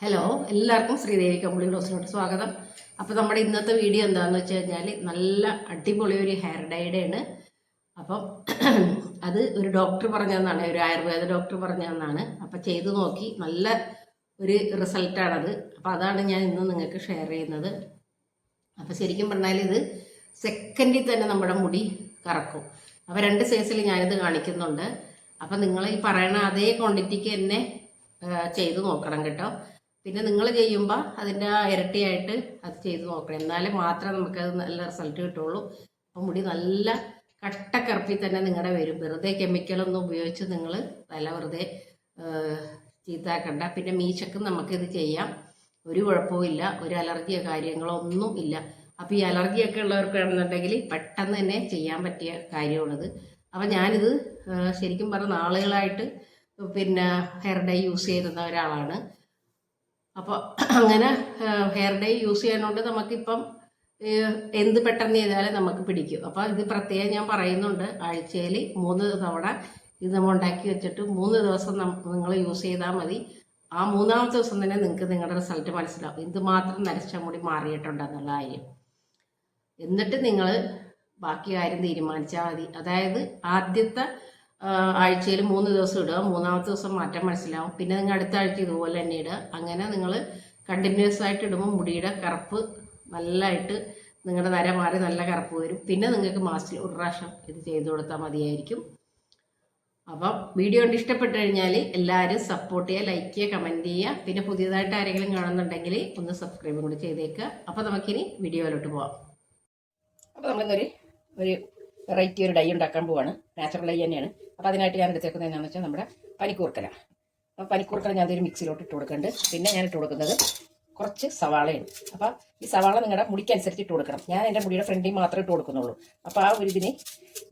Hello എല്ലാവർക്കും ശ്രീദേവി കമ്പിളി ക്ലോസിലോട്ട് സ്വാഗതം. അപ്പോൾ നമ്മുടെ ഇന്നത്തെ വീഡിയോ എന്താണെന്ന് വെച്ച് കഴിഞ്ഞാൽ നല്ല അടിപൊളി ഒരു ഹെയർ ഡൈയുടെ ആണ്. അപ്പം അത് ഒരു ഡോക്ടർ പറഞ്ഞതെന്നാണ് ഒരു ആയുർവേദ ഡോക്ടർ പറഞ്ഞതെന്നാണ്. അപ്പം ചെയ്ത് നോക്കി നല്ല ഒരു റിസൾട്ടാണത് അപ്പോൾ അതാണ് ഞാൻ ഇന്ന് നിങ്ങൾക്ക് ഷെയർ ചെയ്യുന്നത്. അപ്പോൾ ശരിക്കും പറഞ്ഞാൽ ഇത് സെക്കൻഡിൽ തന്നെ നമ്മുടെ മുടി കറക്കും. അപ്പോൾ രണ്ട് സൈസിൽ ഞാനിത് കാണിക്കുന്നുണ്ട്. അപ്പം നിങ്ങൾ ഈ പറയണ അതേ ക്വാണ്ടിറ്റിക്ക് തന്നെ ചെയ്ത് നോക്കണം കേട്ടോ. പിന്നെ നിങ്ങൾ ചെയ്യുമ്പോൾ അതിന്റെ ഇരട്ടിയായിട്ട് അത് ചെയ്ത് നോക്കണം. എന്നാലേ മാത്രമേ നമുക്കത് നല്ല റിസൾട്ട് കിട്ടുള്ളൂ. അപ്പം മുടി നല്ല കട്ടക്കറുപ്പിൽ തന്നെ നിങ്ങളുടെ വരും. വെറുതെ കെമിക്കലൊന്നും ഉപയോഗിച്ച് നിങ്ങൾ തല വെറുതെ ചീത്താക്കണ്ട. പിന്നെ മീശക്കും നമുക്കിത് ചെയ്യാം. ഒരു കുഴപ്പവുമില്ല ഒരു അലർജിയോ കാര്യങ്ങളോ ഒന്നും ഇല്ല. അപ്പോൾ ഈ അലർജിയൊക്കെ ഉള്ളവർക്കാണെന്നുണ്ടെങ്കിൽ പെട്ടെന്ന് തന്നെ ചെയ്യാൻ പറ്റിയ കാര്യമാണിത്. അപ്പം ഞാനിത് ശരിക്കും പറഞ്ഞ നാളുകളായിട്ട് പിന്നെ ഹെയർ ഡൈ യൂസ് ചെയ്യുന്ന ഒരാളാണ്. അപ്പോൾ അങ്ങനെ ഹെയർ ഡൈ യൂസ് ചെയ്യുന്നതുകൊണ്ട് നമുക്കിപ്പം എന്ത് പെട്ടെന്ന് ചെയ്താലും നമുക്ക് പിടിക്കും. അപ്പോൾ ഇത് പ്രത്യേകം ഞാൻ പറയുന്നുണ്ട്. ആഴ്ചയിൽ മൂന്ന് തവണ ഇത് നമ്മൾ ഉണ്ടാക്കി വെച്ചിട്ട് മൂന്ന് ദിവസം നിങ്ങൾ യൂസ് ചെയ്താൽ മതി. ആ മൂന്നാമത്തെ ദിവസം തന്നെ നിങ്ങൾക്ക് നിങ്ങളുടെ റിസൾട്ട് മനസ്സിലാവും. മാത്രം നരച്ച മുടി മാറിയിട്ടുണ്ടെന്നുള്ള കാര്യം. എന്നിട്ട് നിങ്ങൾ ബാക്കി കാര്യം തീരുമാനിച്ചാൽ മതി. അതായത് ആദ്യത്തെ ആഴ്ചയിൽ മൂന്ന് ദിവസം ഇടുക. മൂന്നാമത്തെ ദിവസം മാറ്റം മനസ്സിലാവും. പിന്നെ നിങ്ങൾ അടുത്ത ആഴ്ച ഇതുപോലെ തന്നെ ഇടുക. അങ്ങനെ നിങ്ങൾ കണ്ടിന്യൂസ് ആയിട്ട് ഇടുമ്പോൾ മുടിയുടെ കറുപ്പ് നല്ലതായിട്ട് നിങ്ങളുടെ നര മാറി നല്ല കറുപ്പ് വരും. പിന്നെ നിങ്ങൾക്ക് മാസത്തിൽ ഒരു പ്രാവശ്യം ഇത് ചെയ്തു കൊടുത്താൽ മതിയായിരിക്കും. അപ്പം വീഡിയോ കൊണ്ട് ഇഷ്ടപ്പെട്ട് കഴിഞ്ഞാൽ എല്ലാവരും സപ്പോർട്ട് ചെയ്യുക ലൈക്ക് ചെയ്യുക കമന്റ് ചെയ്യുക. പിന്നെ പുതിയതായിട്ട് ആരെങ്കിലും കാണുന്നുണ്ടെങ്കിൽ ഒന്ന് സബ്സ്ക്രൈബും കൂടി ചെയ്തേക്കുക. അപ്പോൾ നമുക്കിനി വീഡിയോയിലോട്ട് പോവാം. അപ്പോൾ നമ്മളിന്നൊരു ഒരു വെറൈറ്റി ഒരു ഡൈ ഉണ്ടാക്കാൻ പോവാണ്. നാച്ചുറൽ ഡൈ തന്നെയാണ്. അപ്പോൾ അതിനായിട്ട് ഞാൻ എടുത്തേക്കുന്നത് എന്താണെന്ന് വെച്ചാൽ നമ്മുടെ പനിക്കൂർക്കല. അപ്പോൾ പനിക്കൂർക്കല ഞാൻ ഒരു മിക്സിയിലോട്ട് ഇട്ട് കൊടുക്കുന്നുണ്ട്. പിന്നെ ഞാൻ ഇട്ട് കൊടുക്കുന്നത് കുറച്ച് സവാളയാണ്. അപ്പോൾ ഈ സവാള നിങ്ങളുടെ മുടിക്കനുസരിച്ച് ഇട്ട് കൊടുക്കണം. ഞാൻ എന്റെ മുടിയുടെ ഫ്രണ്ടിൽ മാത്രമേ ഇട്ട് കൊടുക്കുന്നുള്ളൂ. അപ്പോൾ ആ ഒരു ഇതിന്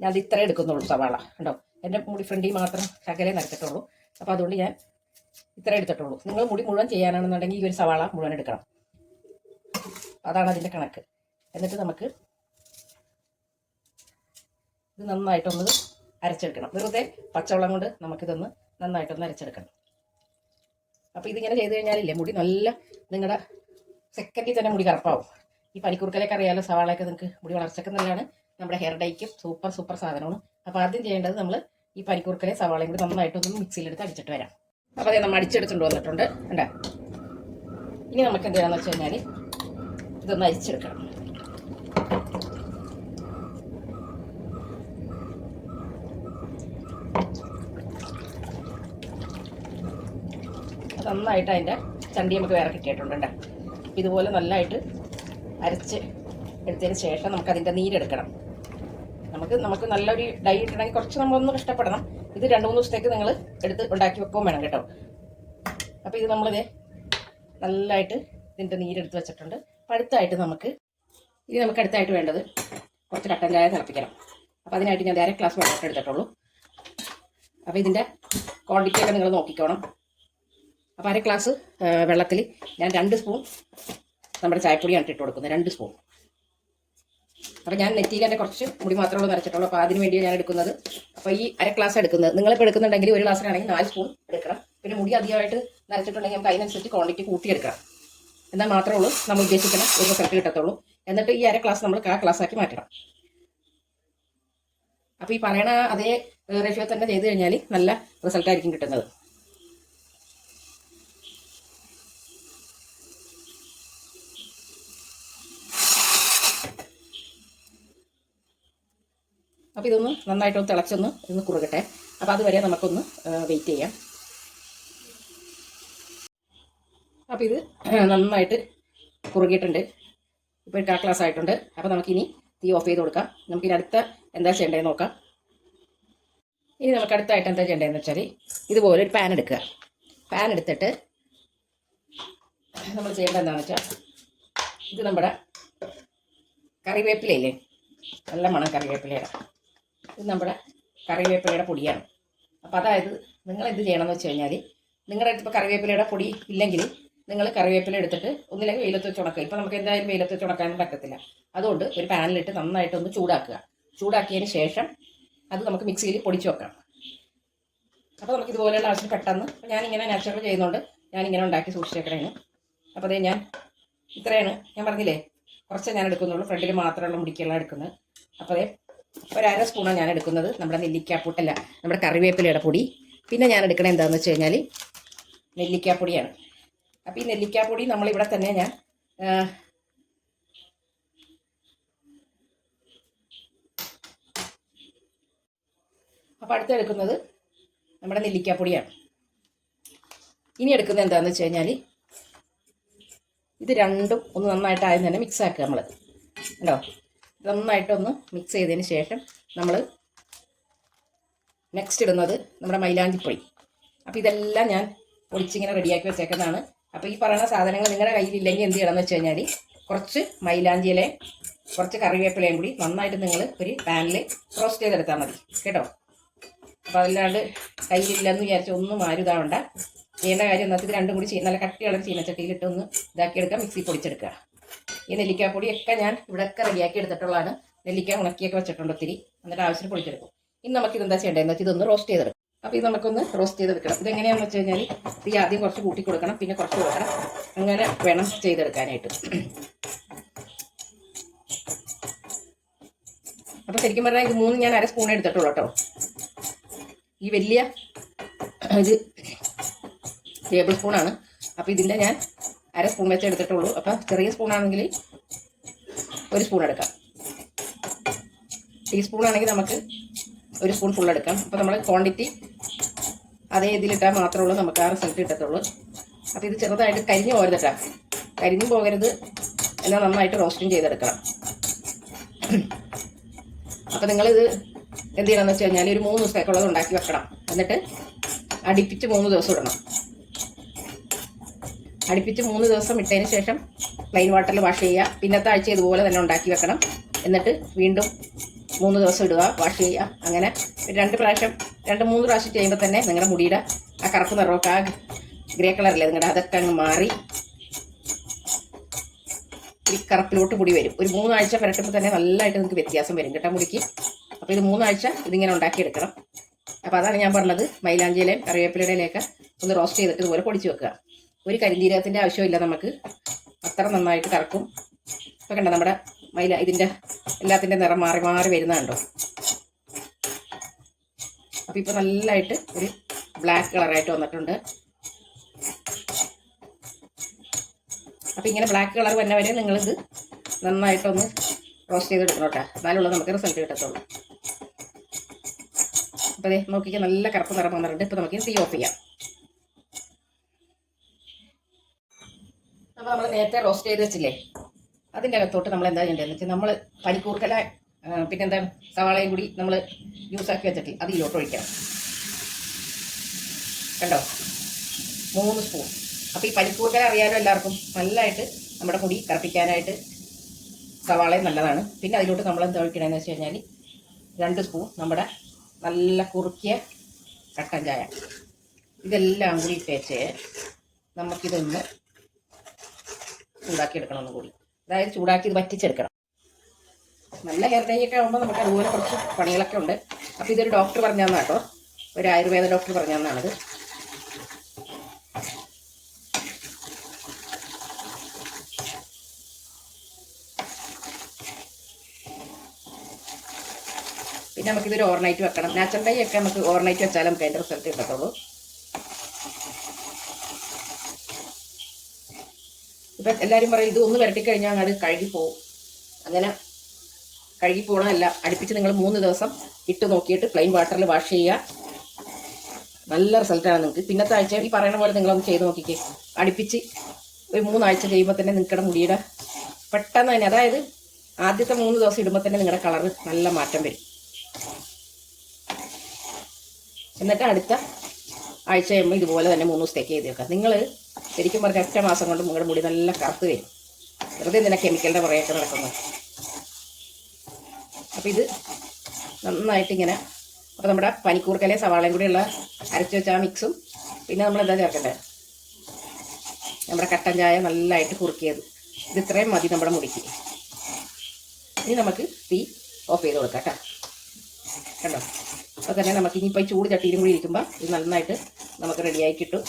ഞാൻ അത് ഇത്രേ എടുക്കുന്നുള്ളൂ സവാള. ഉണ്ടോ എന്റെ മുടി ഫ്രണ്ടിൽ മാത്രം ശകലേ നരച്ചിട്ടുള്ളൂ അപ്പോൾ അതുകൊണ്ട് ഞാൻ ഇത്ര എടുത്തിട്ടുള്ളൂ. നിങ്ങൾ മുടി മുഴുവൻ ചെയ്യാനാണെന്നുണ്ടെങ്കിൽ ഈ ഒരു സവാള മുഴുവൻ എടുക്കണം. അതാണ് അതിന്റെ കണക്ക്. എന്നിട്ട് നമുക്ക് ഇത് നന്നായിട്ടൊന്ന് അരച്ചെടുക്കണം. വെറുതെ പച്ചവെള്ളം കൊണ്ട് നമുക്കിതൊന്ന് നന്നായിട്ടൊന്ന് അരച്ചെടുക്കണം. അപ്പോൾ ഇതിങ്ങനെ ചെയ്ത് കഴിഞ്ഞാലില്ലേ മുടി നല്ല നിങ്ങളുടെ സെക്കൻഡിൽ തന്നെ മുടി കറുപ്പാവും. ഈ പനിക്കുറുക്കലൊക്കെ അറിയാലോ സവാളയൊക്കെ നിങ്ങൾക്ക് മുടി വളർച്ചയ്ക്ക് നല്ലതാണ്. നമ്മുടെ ഹെയർ ഡൈക്കും സൂപ്പർ സൂപ്പർ സാധനമാണ്. അപ്പോൾ ആദ്യം ചെയ്യേണ്ടത് നമ്മൾ ഈ പനിക്കുറുക്കലെ സവാളയും കൂടി നന്നായിട്ടൊന്ന് മിക്സിയിലെടുത്ത് അടിച്ചിട്ട് വരാം. അപ്പോൾ അതേ നമ്മൾ അടിച്ചെടുത്തുകൊണ്ട് വന്നിട്ടുണ്ട്. കണ്ടോ? ഇനി നമുക്ക് എന്ത് ചെയ്യണമെന്ന് വെച്ച് കഴിഞ്ഞാൽ ഇതൊന്ന് അരിച്ചെടുക്കണം. നന്നായിട്ട് അതിന്റെ ചണ്ടി നമുക്ക് വേറെ കിട്ടിയിട്ടുണ്ട് കേട്ടോ ഇതുപോലെ നല്ലതായിട്ട് അരച്ച് എടുത്തതിന് ശേഷം നമുക്ക് അതിന്റെ നീരെടുക്കണം. നമുക്ക് നമുക്ക് നല്ലൊരു ഡൈ ഇട്ടണമെങ്കിൽ കുറച്ച് നമ്മളൊന്ന് കഷ്ടപ്പെടണം. ഇത് രണ്ട് മൂന്ന് ദിവസത്തേക്ക് നിങ്ങൾ എടുത്ത് ഉണ്ടാക്കി വെക്കുകയും വേണം കേട്ടോ. അപ്പോൾ ഇത് നമ്മളിത് നല്ലതായിട്ട് ഇതിന്റെ നീരെടുത്ത് വെച്ചിട്ടുണ്ട്. അപ്പോൾ അടുത്തായിട്ട് നമുക്ക് ഇനി നമുക്ക് അടുത്തായിട്ട് വേണ്ടത് കുറച്ച് കട്ടൻ ചായ തിളപ്പിക്കണം. അപ്പോൾ അതിനായിട്ട് ഞാൻ അര ഗ്ലാസ് വെള്ളം എടുത്തിട്ടുള്ളൂ അപ്പോൾ ഇതിന്റെ ക്വാണ്ടിറ്റി ഒക്കെ നിങ്ങൾ നോക്കിക്കോണം. അപ്പോൾ അര ഗ്ലാസ് വെള്ളത്തിൽ ഞാൻ രണ്ട് സ്പൂൺ നമ്മുടെ ചായപ്പൊടിയാണ് ഇട്ട് കൊടുക്കുന്നത്. രണ്ട് സ്പൂൺ. അപ്പോൾ ഞാൻ നെറ്റിയിൽ തന്നെ കുറച്ച് മുടി മാത്രമേ ഉള്ളൂ നരച്ചിട്ടുള്ളൂ അപ്പോൾ അതിന് വേണ്ടിയാണ് ഞാൻ എടുക്കുന്നത്. അപ്പോൾ ഈ അര ഗ്ലാസ് എടുക്കുന്നത്. നിങ്ങളിപ്പോൾ എടുക്കുന്നുണ്ടെങ്കിൽ ഒരു ഗ്ലാസ്സിനാണെങ്കിൽ നാല് സ്പൂൺ എടുക്കണം. പിന്നെ മുടി അധികമായിട്ട് നരച്ചിട്ടുണ്ടെങ്കിൽ നമുക്ക് അതിനനുസരിച്ച് ക്വാണ്ടിറ്റി കൂട്ടിയെടുക്കാം എന്നാൽ മാത്രമേ ഉള്ളൂ. നമ്മൾ ഉദ്ദേശിക്കുന്ന ഒരു റിസൾട്ട് കിട്ടത്തുള്ളൂ. എന്നിട്ട് ഈ അര ഗ്ലാസ് നമ്മൾ കാ ഗ്ലാസ്സാക്കി മാറ്റണം. അപ്പോൾ ഈ പറയണ അതേ റേഷ്യോ തന്നെ ചെയ്ത് കഴിഞ്ഞാൽ നല്ല റിസൾട്ടായിരിക്കും കിട്ടുന്നത്. അപ്പോൾ ഇതൊന്ന് നന്നായിട്ടൊന്ന് തിളച്ചൊന്ന് ഇന്ന് കുറുകട്ടെ. അപ്പോൾ അതുവരെ നമുക്കൊന്ന് വെയിറ്റ് ചെയ്യാം. അപ്പോൾ ഇത് നന്നായിട്ട് കുറുകിയിട്ടുണ്ട്. ഇപ്പോൾ കാ ക്ലാസ് ആയിട്ടുണ്ട്. അപ്പോൾ നമുക്കിനി തീ ഓഫ് ചെയ്ത് കൊടുക്കാം. നമുക്കിനി അടുത്ത എന്താ ചെയ്യേണ്ടതെന്ന് നോക്കാം. ഇനി നമുക്ക് അടുത്തായിട്ട് എന്താ ചെയ്യേണ്ടതെന്ന് വെച്ചാൽ ഇതുപോലെ ഒരു പാൻ എടുക്കുക. പാൻ എടുത്തിട്ട് നമ്മൾ ചെയ്യേണ്ടത് എന്താണെന്ന് വെച്ചാൽ ഇത് നമ്മുടെ കറിവേപ്പിലയില്ലേ? നല്ല മണം കറിവേപ്പിലയുടെ. ഇത് നമ്മുടെ കറിവേപ്പിലയുടെ പൊടിയാണ്. അപ്പോൾ അതായത് നിങ്ങൾ എന്ത് ചെയ്യണമെന്ന് വെച്ച് കഴിഞ്ഞാൽ നിങ്ങളുടെ അടുത്ത് ഇപ്പോൾ കറിവേപ്പിലയുടെ പൊടി ഇല്ലെങ്കിൽ നിങ്ങൾ കറിവേപ്പില എടുത്തിട്ട് ഒന്നില്ലെങ്കിൽ വെയിലത്ത് വെച്ച് ഉണക്കുക. ഇപ്പോൾ നമുക്ക് എന്തായാലും വെയിലത്ത് വെച്ച് ഉണക്കാനും പറ്റത്തില്ല. അതുകൊണ്ട് ഒരു പാനിലിട്ട് നന്നായിട്ടൊന്ന് ചൂടാക്കുക. ചൂടാക്കിയതിന് ശേഷം അത് നമുക്ക് മിക്സിയിൽ പൊടിച്ച് വെക്കാം അപ്പോൾ നമുക്ക് ഇതുപോലെയുള്ള ആവശ്യം പെട്ടെന്ന് ഞാനിങ്ങനെ നാച്ചുറൽ ചെയ്യുന്നതുകൊണ്ട് ഞാനിങ്ങനെ ഉണ്ടാക്കി സൂക്ഷിച്ചേക്കണേന്. അപ്പോൾ അതേ ഞാൻ ഇത്രയാണ്. ഞാൻ പറഞ്ഞില്ലേ? കുറച്ച് ഞാൻ എടുക്കുന്നുള്ളൂ. ഫ്രണ്ടിൽ മാത്രമുള്ള മുടിക്കെല്ലാം എടുക്കുന്നത്. അപ്പോൾ അതേ ഒരു അര സ്പൂണാണ് ഞാൻ എടുക്കുന്നത്. നമ്മുടെ നെല്ലിക്കാപ്പൊട്ടല്ല നമ്മുടെ കറിവേപ്പിലയുടെ പൊടി. പിന്നെ ഞാൻ എടുക്കണത് എന്താണെന്ന് വെച്ച് കഴിഞ്ഞാൽ നെല്ലിക്കാപ്പൊടിയാണ്. അപ്പോൾ ഈ നെല്ലിക്കാപ്പൊടി നമ്മളിവിടെ തന്നെ ഞാൻ അപ്പം അപ്പോൾ അടുത്ത് എടുക്കുന്നത് നമ്മുടെ നെല്ലിക്കാപ്പൊടിയാണ്. ഇനി എടുക്കുന്നത് എന്താണെന്ന് വെച്ച് കഴിഞ്ഞാൽ ഇത് രണ്ടും ഒന്ന് നന്നായിട്ട് ആദ്യം തന്നെ മിക്സ് ആക്കുക നമ്മൾ ഉണ്ടോ നന്നായിട്ടൊന്ന് മിക്സ് ചെയ്തതിന് ശേഷം നമ്മൾ നെക്സ്റ്റ് ഇടുന്നത് നമ്മുടെ മൈലാഞ്ചിപ്പൊടി അപ്പോൾ ഇതെല്ലാം ഞാൻ പൊടിച്ചിങ്ങനെ റെഡിയാക്കി വെച്ചേക്കുന്നതാണ്. അപ്പോൾ ഈ പറയുന്ന സാധനങ്ങൾ നിങ്ങളുടെ കയ്യിലില്ലെങ്കിൽ എന്ത് ചെയ്യണമെന്ന് വെച്ച് കഴിഞ്ഞാൽ കുറച്ച് മൈലാഞ്ചിയിലെ കുറച്ച് കറിവേപ്പിലയും കൂടി നന്നായിട്ട് നിങ്ങൾ ഒരു പാനിൽ റോസ്റ്റ് ചെയ്തെടുത്താൽ മതി. കേട്ടോ? അപ്പോൾ അതല്ലാണ്ട് കയ്യിലില്ലെന്ന് വിചാരിച്ച് ഒന്നും ആരും ഇതാവണ്ട. ചെയ്യേണ്ട കാര്യം എന്നാൽ ഇത് രണ്ടും കൂടി നല്ല കട്ടിയുള്ള ചീനച്ചട്ടിയിലിട്ട് ഒന്ന് ഇതാക്കിയെടുക്കുക മിക്സി പൊടിച്ചെടുക്കുക. ഈ നെല്ലിക്കാപ്പൊടിയൊക്കെ ഞാൻ ഇവിടെയൊക്കെ റെഡിയാക്കി എടുത്തിട്ടുള്ളതാണ്. നെല്ലിക്ക ഉണക്കിയൊക്കെ വെച്ചിട്ടുണ്ട് ഒത്തിരി. എന്നിട്ട് ആവശ്യത്തിന് പൊളിച്ചെടുക്കും ഇനി നമുക്ക് ഇതെന്താ ചെയ്യേണ്ടതെന്ന് വെച്ചാൽ ഇതൊന്ന് റോസ്റ്റ് ചെയ്തെടുക്കും. അപ്പോൾ ഇത് നമുക്കൊന്ന് റോസ്റ്റ് ചെയ്തെടുക്കണം. ഇതെങ്ങനെയാണെന്ന് വെച്ച് കഴിഞ്ഞാൽ ഈ ആദ്യം കുറച്ച് കൂട്ടി കൊടുക്കണം. പിന്നെ കുറച്ച് കൊടുക്കണം. അങ്ങനെ വേണം ചെയ്തെടുക്കാനായിട്ട്. അപ്പോൾ ശരിക്കും പറഞ്ഞാൽ ഇത് മൂന്ന് ഞാൻ അര സ്പൂൺ എടുത്തിട്ടുള്ളൂ കേട്ടോ. ഈ വലിയ ഇത് ടേബിൾ സ്പൂണാണ് അപ്പോൾ ഇതിന്റെ ഞാൻ അര സ്പൂൺ വെച്ച് എടുത്തിട്ടുള്ളൂ. അപ്പോൾ ചെറിയ സ്പൂണാണെങ്കിൽ ഒരു സ്പൂൺ എടുക്കാം. ടീസ്പൂൺ ആണെങ്കിൽ നമുക്ക് ഒരു സ്പൂൺ ഫുൾ എടുക്കാം. അപ്പോൾ നമ്മൾ ക്വാണ്ടിറ്റി അതേ ഇതിലിട്ടാൽ മാത്രമേ ഉള്ളൂ. നമുക്ക് ആ റിസൾട്ട് കിട്ടത്തുള്ളൂ. അപ്പോൾ ഇത് ചെറുതായിട്ട് കരിഞ്ഞു പോകരുതട്ടാ കരിഞ്ഞു പോകരുത്. എന്നാൽ നന്നായിട്ട് റോസ്റ്റും ചെയ്തെടുക്കണം. അപ്പോൾ നിങ്ങളിത് എന്ത് ചെയ്യണമെന്ന് വെച്ച് കഴിഞ്ഞാൽ ഒരു മൂന്ന് ദിവസത്തേക്കുള്ളത് ഉണ്ടാക്കി വെക്കണം. എന്നിട്ട് അടിപ്പിച്ച് മൂന്ന് ദിവസം ഇടണം. അടുപ്പിച്ച് മൂന്ന് ദിവസം ഇട്ടതിന് ശേഷം പ്ലെയിൻ വാട്ടറിൽ വാഷ് ചെയ്യുക. പിന്നത്തെ ആഴ്ച ഇതുപോലെ തന്നെ ഉണ്ടാക്കി വെക്കണം. എന്നിട്ട് വീണ്ടും മൂന്ന് ദിവസം ഇടുക വാഷ് ചെയ്യുക. അങ്ങനെ രണ്ട് പ്രാവശ്യം രണ്ട് മൂന്ന് പ്രാവശ്യം ചെയ്യുമ്പോൾ തന്നെ നിങ്ങളുടെ മുടിയുടെ ആ കറുപ്പ് നിറമൊക്കെ ആ ഗ്രേ കളറില്ലേ നിങ്ങളുടെ അതൊക്കെ അങ്ങ് മാറി ഈ കറുപ്പിലോട്ട് മുടി വരും. ഒരു മൂന്നാഴ്ച പുരട്ടുമ്പോൾ തന്നെ നല്ലതായിട്ട് നിങ്ങൾക്ക് വ്യത്യാസം വരും കേട്ടോ മുടിക്ക്. അപ്പോൾ ഇത് മൂന്നാഴ്ച ഇതിങ്ങനെ ഉണ്ടാക്കിയെടുക്കണം അപ്പോൾ അതാണ് ഞാൻ പറഞ്ഞത് മൈലാഞ്ചിയിലെയും കറിവേപ്പിലയുടെയിലൊക്കെ ഒന്ന് റോസ്റ്റ് ചെയ്തിട്ട് ഇതുപോലെ പൊടിച്ച് വെക്കുക. ഒരു കരിഞ്ചീരകത്തിന്റെ ആവശ്യമില്ല നമുക്ക്. അത്ര നന്നായിട്ട് കറക്കും. ഇപ്പം കണ്ട നമ്മുടെ മൈല ഇതിന്റെ എല്ലാത്തിന്റെ നിറം മാറി മാറി വരുന്നുണ്ടോ? അപ്പോൾ ഇപ്പോൾ നല്ലതായിട്ട് ഒരു ബ്ലാക്ക് കളറായിട്ട് വന്നിട്ടുണ്ട്. അപ്പോൾ ഇങ്ങനെ ബ്ലാക്ക് കളർ വന്ന വരെ നിങ്ങളിത് നന്നായിട്ടൊന്ന് റോസ്റ്റ് ചെയ്തെടുക്കണം കേട്ടോ എന്നാലുള്ള നമുക്ക് റിസൾട്ട് കിട്ടത്തുള്ളൂ. അപ്പോൾ അതെ നോക്കിക്കാൻ നല്ല കറുപ്പ് നിറം വന്നിട്ടുണ്ട്. ഇപ്പോൾ നമുക്ക് തീ ഓഫ് ചെയ്യാം. അപ്പോൾ നമ്മൾ നേരത്തെ റോസ്റ്റ് ചെയ്ത് വെച്ചില്ലേ? അതിന്റെ അകത്തോട്ട് നമ്മൾ എന്താ ചെയ്യേണ്ടതെന്ന് വെച്ചാൽ നമ്മൾ പനിക്കൂർക്കല പിന്നെന്താണ്? സവാളയും കൂടി നമ്മൾ ജ്യൂസാക്കി വെച്ചിട്ട് അത് ഇതിലോട്ട് ഒഴിക്കണം. കണ്ടോ? മൂന്ന് സ്പൂൺ അപ്പോൾ ഈ പനിക്കൂർക്കല അറിയാലോ എല്ലാവർക്കും? നല്ലതായിട്ട് നമ്മുടെ മുടി കറപ്പിക്കാനായിട്ട് സവാളയും നല്ലതാണ്. പിന്നെ അതിലോട്ട് നമ്മൾ എന്താ ഒഴിക്കണമെന്ന് വെച്ച് കഴിഞ്ഞാൽ രണ്ട് സ്പൂൺ നമ്മുടെ നല്ല കുറുക്കിയ കട്ടൻ ചായ. ഇതെല്ലാം കൂടി ഇട്ടേച്ച് നമുക്കിതൊന്ന് ചൂടാക്കി എടുക്കണം കൂടി. അതായത് ചൂടാക്കി ഇത് വറ്റിച്ചെടുക്കണം. നല്ല ഹെയർ ഡൈ ഒക്കെ ആകുമ്പോൾ നമുക്ക് അതുപോലെ കുറച്ച് പണികളൊക്കെ ഉണ്ട്. അപ്പോൾ ഇതൊരു ഡോക്ടർ പറഞ്ഞു തന്നാ കേട്ടോ. ഒരു ആയുർവേദ ഡോക്ടർ പറഞ്ഞു തന്നാണത് പിന്നെ നമുക്കിതൊരു ഓവർനൈറ്റ് വെക്കണം. നാച്ചുറൽ ഡൈ ഒക്കെ നമുക്ക് ഓവർനൈറ്റ് വെച്ചാൽ നമുക്ക് അതിന്റെ റിസൾട്ട് കിട്ടത്തുള്ളൂ. ഇപ്പം എല്ലാവരും പറയും ഇത് ഒന്ന് വരട്ടി കഴിഞ്ഞാൽ അങ്ങനെ കഴുകി പോകും അങ്ങനെ കഴുകി പോകണമല്ല അടുപ്പിച്ച് നിങ്ങൾ മൂന്ന് ദിവസം ഇട്ട് നോക്കിയിട്ട് പ്ലെയിൻ വാട്ടറിൽ വാഷ് ചെയ്യുക നല്ല റിസൾട്ടാണ് നിങ്ങൾക്ക് പിന്നത്തെ ആഴ്ച ഈ പറയുന്ന പോലെ നിങ്ങളൊന്ന് ചെയ്ത് നോക്കിക്കേ. അടുപ്പിച്ച് ഒരു മൂന്നാഴ്ച കഴിയുമ്പോൾ തന്നെ നിങ്ങളുടെ മുടിയുടെ പെട്ടെന്ന് തന്നെ അതായത് ആദ്യത്തെ മൂന്ന് ദിവസം ഇടുമ്പോൾ തന്നെ നിങ്ങളുടെ കളറ് നല്ല മാറ്റം വരും. എന്നിട്ട് അടുത്ത ആഴ്ച കഴിയുമ്പോൾ ഇതുപോലെ തന്നെ മൂന്ന് ദിവസത്തേക്ക് ചെയ്ത് വെക്കാം നിങ്ങൾ ശരിക്കും പറഞ്ഞ ഒറ്റ മാസം കൊണ്ട് നിങ്ങളുടെ മുടി നല്ല കറുത്ത് വരും. വെറുതെ എന്തിനാ കെമിക്കലിന്റെ പുറകെയൊക്കെ നടക്കുന്നത്? അപ്പോൾ ഇത് നന്നായിട്ട് ഇങ്ങനെ അപ്പോൾ നമ്മുടെ പനിക്കൂർക്കലയും സവാളയും കൂടിയുള്ള അരച്ച് വെച്ച ആ മിക്സും പിന്നെ നമ്മൾ എന്താ ചേർക്കണ്ടേ? നമ്മുടെ കട്ടൻ ചായ നല്ലതായിട്ട് കുറുക്കിയത്. ഇത് ഇത്രയും മതി നമ്മുടെ മുടിക്ക്. ഇനി നമുക്ക് തീ ഓഫ് ചെയ്ത് കൊടുക്കാം കേട്ടോ. കണ്ടോ? അപ്പോൾ തന്നെ നമുക്ക് ഇനിയിപ്പോൾ ചൂട് ചട്ടിയിലും കൂടി ഇരിക്കുമ്പോൾ ഇത് നന്നായിട്ട് നമുക്ക് റെഡിയായി കിട്ടും.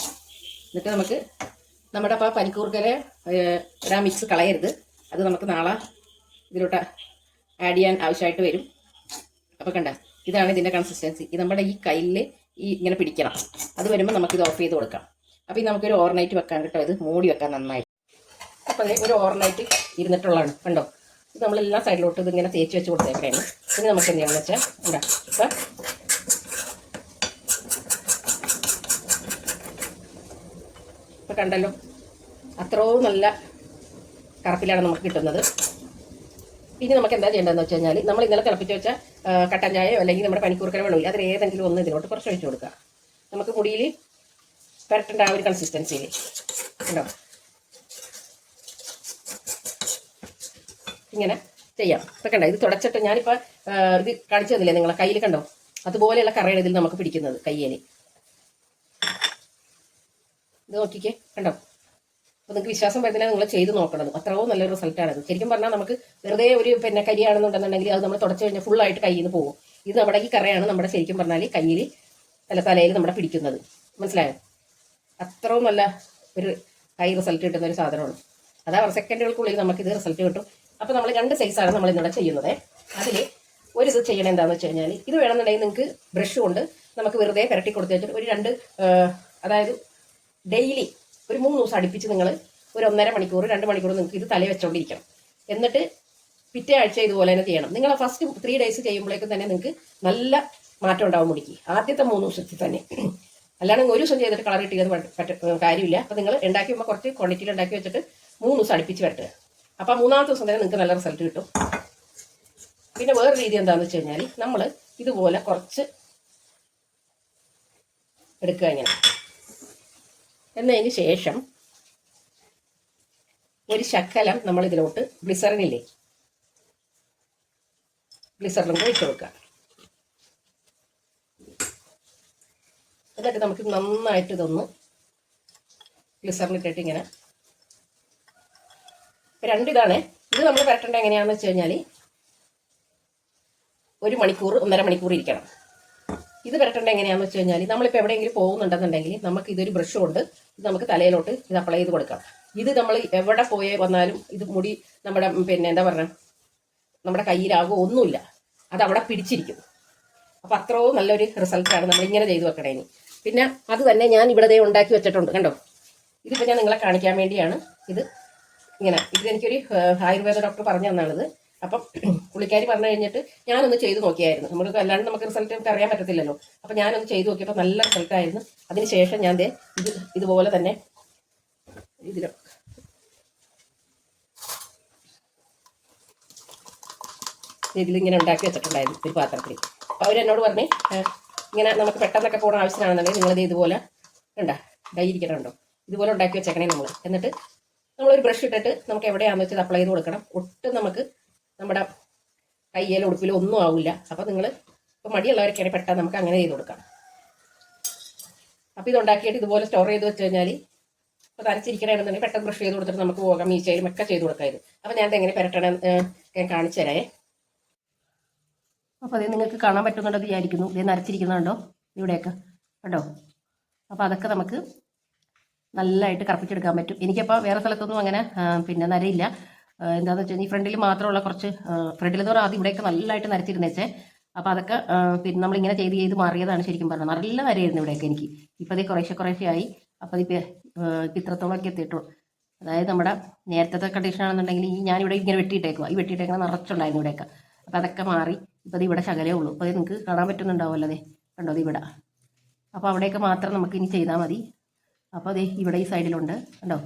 എന്നിട്ട് നമുക്ക് നമ്മുടെ അപ്പോൾ പനിക്കൂർക്കലെ ഒരാ മിക്സ് കളയരുത്. അത് നമുക്ക് നാളെ ഇതിലോട്ട് ആഡ് ചെയ്യാൻ ആവശ്യമായിട്ട് വരും. അപ്പോൾ കണ്ട ഇതാണ് ഇതിന്റെ കൺസിസ്റ്റൻസി ഇത് നമ്മുടെ ഈ കയ്യിൽ ഈ ഇങ്ങനെ പിടിക്കണം. അത് വരുമ്പോൾ ഇത് ഓഫ് ചെയ്ത് കൊടുക്കാം. അപ്പോൾ ഇത് നമുക്കൊരു ഓവർനൈറ്റ് വെക്കാൻ കേട്ടോ. ഇത് മൂടി വെക്കാൻ നന്നായി. അപ്പോൾ അതെ ഒരു ഓവർനൈറ്റ് ഇരുന്നിട്ടുള്ളതാണ്. കണ്ടോ? ഇത് നമ്മൾ എല്ലാ സൈഡിലോട്ട് ഇങ്ങനെ തേച്ച് വെച്ച് കൊടുത്തേക്കാണ് പിന്നെ നമുക്ക് എന്ത് ചെയ്യണമെന്ന് വെച്ചാൽ എന്താ ഇപ്പം ഇപ്പം കണ്ടല്ലോ? അത്രയും നല്ല കറപ്പിലാണ് നമുക്ക് കിട്ടുന്നത്. ഇനി നമുക്ക് എന്താ ചെയ്യേണ്ടതെന്ന് വെച്ച് കഴിഞ്ഞാൽ നമ്മൾ ഇന്നലെ തിളപ്പിച്ച് വെച്ച കട്ടൻ ചായയോ അല്ലെങ്കിൽ നമ്മുടെ പനിക്കൂർക്കര വെള്ളമില്ല അതിൽ ഏതെങ്കിലും ഒന്ന് ഇതിലോട്ട് കുറച്ച് ഒഴിച്ച് കൊടുക്കുക. നമുക്ക് മുടിയിൽ പുരട്ടേണ്ട ആ ഒരു കൺസിസ്റ്റൻസിയിൽ ഉണ്ടോ ഇങ്ങനെ ചെയ്യാം. ഇപ്പം കണ്ടോ? ഇത് തുടച്ചിട്ട് ഞാനിപ്പോൾ ഇത് കാണിച്ചു തന്നില്ലേ നിങ്ങളെ കയ്യിൽ കണ്ടോ? അതുപോലെയുള്ള കറയാണ് ഇതിൽ നമുക്ക് പിടിക്കുന്നത് കയ്യിൽ ഇത് നോക്കിക്കേ കണ്ടോ? അപ്പോൾ നിങ്ങൾക്ക് വിശ്വാസം വരുന്നില്ല നിങ്ങൾ ചെയ്ത് നോക്കണത്. അത്രയും നല്ലൊരു റിസൾട്ട് ആണ് ശരിക്കും പറഞ്ഞാൽ നമുക്ക് വെറുതെ ഒരു പിന്നെ കരിയാണെന്നുണ്ടെന്നുണ്ടെങ്കിൽ അത് നമ്മൾ തുടച്ചു കഴിഞ്ഞാൽ ഫുള്ളായിട്ട് കയ്യിൽ നിന്ന് പോകും ഇത് നമ്മുടെ ഈ കറയാണ് നമ്മുടെ ശരിക്കും പറഞ്ഞാൽ കയ്യിൽ അല്ല തലയിൽ നമ്മുടെ പിടിക്കുന്നത്. മനസ്സിലായോ? അത്രയും നല്ല ഒരു ഹൈ റിസൾട്ട് കിട്ടുന്ന ഒരു സാധനമാണ്. അതാ സെക്കൻഡുകൾക്കുള്ളിൽ നമുക്ക് ഇത് റിസൾട്ട് കിട്ടും. അപ്പോൾ നമ്മൾ രണ്ട് സൈസാണ് നമ്മൾ ഇന്നിവിടെ ചെയ്യുന്നത്. അതിൽ ഒരു ഇത് ചെയ്യണം എന്താണെന്ന് വെച്ച് കഴിഞ്ഞാൽ ഇത് വേണമെന്നുണ്ടെങ്കിൽ നിങ്ങൾക്ക് ബ്രഷ് കൊണ്ട് നമുക്ക് വെറുതെ പുരട്ടി കൊടുത്തു വെച്ചിട്ട് ഒരു രണ്ട് അതായത് ഡെയിലി ഒരു മൂന്ന് ദിവസം അടുപ്പിച്ച് നിങ്ങൾ ഒരു ഒന്നര മണിക്കൂർ രണ്ട് മണിക്കൂർ നിങ്ങൾക്ക് ഇത് തലയിൽ വെച്ചോണ്ടിരിക്കണം. എന്നിട്ട് പിറ്റേ ആഴ്ച ഇതുപോലെ തന്നെ ചെയ്യണം. നിങ്ങൾ ഫസ്റ്റ് ത്രീ ഡേയ്സ് ചെയ്യുമ്പോഴേക്കും തന്നെ നിങ്ങൾക്ക് നല്ല മാറ്റം ഉണ്ടാവും മുടിക്ക്. ആദ്യത്തെ മൂന്ന് ദിവസത്തിൽ തന്നെ. അല്ലാണ്ട് ഒരു ദിവസം ചെയ്തിട്ട് കളർ കിട്ടിയത് കാര്യമില്ല. അപ്പം നിങ്ങൾ ഉണ്ടാക്കി വരുമ്പോൾ കുറച്ച് ക്വാണ്ടിറ്റിയിൽ ഉണ്ടാക്കി വെച്ചിട്ട് മൂന്ന് ദിവസം അടുപ്പിച്ച് വെട്ടുക അപ്പോൾ മൂന്നാമത്തെ ദിവസം തന്നെ നിങ്ങൾക്ക് നല്ല റിസൾട്ട് കിട്ടും. പിന്നെ വേറെ രീതി എന്താണെന്ന് വെച്ച് കഴിഞ്ഞാൽ നമ്മൾ ഇതുപോലെ കുറച്ച് എടുക്കുക ഇങ്ങനെ. എന്നതിന് ശേഷം ഒരു ശക്കലം നമ്മൾ ഇതിലോട്ട് ഗ്ലിസറിനില്ലേ ഗ്ലിസറിനും കൂടി ഇട്ട് കൊടുക്കുക. എന്നിട്ട് നമുക്ക് നന്നായിട്ട് ഇതൊന്ന് ഗ്ലിസറിനിട്ടിട്ട് ഇങ്ങനെ രണ്ടിതാണ് ഇത് നമ്മൾ പരട്ടേണ്ടത് എങ്ങനെയാണെന്ന് വെച്ച് കഴിഞ്ഞാൽ ഒരു മണിക്കൂർ ഒന്നര മണിക്കൂർ ഇരിക്കണം. ഇത് പുരട്ടേണ്ട എങ്ങനെയാന്ന് വെച്ച് കഴിഞ്ഞാൽ നമ്മളിപ്പോൾ എവിടെയെങ്കിലും പോകുന്നുണ്ടെന്നുണ്ടെങ്കിൽ നമുക്ക് ഇതൊരു ബ്രഷ് കൊണ്ട് ഇത് നമുക്ക് തലയിലോട്ട് ഇത് അപ്ലൈ ചെയ്ത് കൊടുക്കാം. ഇത് നമ്മൾ എവിടെ പോയേ വന്നാലും ഇത് മുടി നമ്മുടെ പിന്നെ എന്താ പറയുക നമ്മുടെ കയ്യിലാകോ ഒന്നുമില്ല. അത് അവിടെ പിടിച്ചിരിക്കും. അപ്പം അത്രയും നല്ലൊരു റിസൾട്ടാണ് നമ്മൾ ഇങ്ങനെ ചെയ്തു വെക്കണേ ഇനി. പിന്നെ അത് തന്നെ ഞാൻ ഇവിടെ ഉണ്ടാക്കി വെച്ചിട്ടുണ്ട് കണ്ടോ? ഇതിപ്പോൾ ഞാൻ നിങ്ങളെ കാണിക്കാൻ വേണ്ടിയാണ് ഇത് ഇങ്ങനെ. ഇതിലെനിക്കൊരു ആയുർവേദ ഡോക്ടർ പറഞ്ഞു തന്നാണിത്. അപ്പം പുള്ളിക്കാരി പറഞ്ഞു കഴിഞ്ഞിട്ട് ഞാനൊന്ന് ചെയ്ത് നോക്കിയായിരുന്നു. നമുക്ക് അല്ലാണ്ട് നമുക്ക് റിസൾട്ട് നമുക്ക് അറിയാൻ പറ്റത്തില്ലല്ലോ. അപ്പം ഞാനൊന്ന് ചെയ്ത് നോക്കിയപ്പോൾ നല്ല റിസൾട്ടായിരുന്നു അതിനുശേഷം ഞാൻ ദേ ഇത് ഇതുപോലെ തന്നെ ഇതിലോ ഇതിലിങ്ങനെ ഉണ്ടാക്കി വെച്ചിട്ടുണ്ടായിരുന്നു ഒരു പാത്രത്തിൽ. അപ്പോൾ അവരെന്നോട് പറഞ്ഞു "ഏഹ്, ഇങ്ങനെ നമുക്ക് പെട്ടെന്നൊക്കെ പോകണ ആവശ്യമാണെന്നുണ്ടെങ്കിൽ നിങ്ങളിത് ഇതുപോലെ ഉണ്ടാ ഡൈരിക്കണുണ്ടോ ഇതുപോലെ ഉണ്ടാക്കി വെച്ചേക്കണേ നമ്മൾ എന്നിട്ട് നമ്മളൊരു ബ്രഷ് ഇട്ടിട്ട് നമുക്ക് എവിടെയാണെന്ന് വെച്ചാൽ അപ്ലൈ ചെയ്ത് കൊടുക്കണം. ഒട്ടും നമുക്ക് നമ്മുടെ കയ്യിൽ ഉടുപ്പിൽ ഒന്നും ആവില്ല. അപ്പോൾ നിങ്ങൾ ഇപ്പോൾ മടിയുള്ളവരൊക്കെയാണ് പെട്ടെന്ന് നമുക്ക് അങ്ങനെ ചെയ്ത് കൊടുക്കാം. അപ്പോൾ ഇതുണ്ടാക്കിയിട്ട് ഇതുപോലെ സ്റ്റോർ ചെയ്ത് വെച്ച് കഴിഞ്ഞാൽ ഇപ്പോൾ തരച്ചിരിക്കണമെന്നുണ്ടെങ്കിൽ പെട്ടെന്ന് ബ്രഷ് ചെയ്ത് കൊടുത്തിട്ട് നമുക്ക് പോകാം മീശയിലും ഒക്കെ ചെയ്ത് കൊടുക്കാം ഇത്. അപ്പോൾ ഞാൻ എങ്ങനെ പെരട്ടണം ഞാൻ കാണിച്ചു തരാം അപ്പോൾ അത് നിങ്ങൾക്ക് കാണാൻ പറ്റുന്നുണ്ടെന്ന് വിചാരിക്കുന്നു. ഇത് നരച്ചിരിക്കുന്നുണ്ടോ ഇവിടെയൊക്കെ കണ്ടോ? അപ്പോൾ അതൊക്കെ നമുക്ക് നല്ലതായിട്ട് കറപ്പിച്ചെടുക്കാൻ പറ്റും. എനിക്കപ്പോൾ വേറെ സ്ഥലത്തൊന്നും അങ്ങനെ പിന്നെ നരയില്ല എന്താണെന്ന് വെച്ചാൽ ഈ ഫ്രണ്ടിൽ മാത്രമുള്ള കുറച്ച് ഫ്രണ്ടിൽ എന്ന് പറഞ്ഞാൽ ആദ്യം ഇവിടെയൊക്കെ നല്ലതായിട്ട് നരച്ചിരുന്നേച്ചേ. അപ്പോൾ അതൊക്കെ പിന്നെ നമ്മളിങ്ങനെ ചെയ്ത് ചെയ്ത് മാറിയതാണ് ശരിക്കും പറഞ്ഞത്. നല്ല നരയായിരുന്നു ഇവിടെയൊക്കെ എനിക്ക്. ഇപ്പോൾ അത് കുറേശ്ശെ കുറേശ്ശെ ആയി. അപ്പോൾ അത് ഇപ്പം ഇത്രത്തോളമൊക്കെ എത്തിയിട്ടുള്ളൂ. അതായത് നമ്മുടെ നേരത്തെ കണ്ടീഷൻ ആണെന്നുണ്ടെങ്കിൽ ഈ ഞാനിവിടെ ഇങ്ങനെ വെട്ടിയിട്ടേക്കുക ഈ വെട്ടിയിട്ടേക്കണ നിറച്ചുണ്ടായിരുന്നു ഇവിടെയൊക്കെ. അപ്പോൾ അതൊക്കെ മാറി ഇപ്പോൾ അത് ഇവിടെ ശകലേ ഉള്ളൂ. അപ്പോൾ നിങ്ങൾക്ക് കാണാൻ പറ്റുന്നുണ്ടാവുമല്ലോ അതെ കണ്ടോ അത് ഇവിടെ. അപ്പോൾ അവിടെയൊക്കെ മാത്രം നമുക്ക് ഇനി ചെയ്താൽ മതി. അപ്പോൾ അതെ ഇവിടെ ഈ സൈഡിലുണ്ട് കണ്ടോ?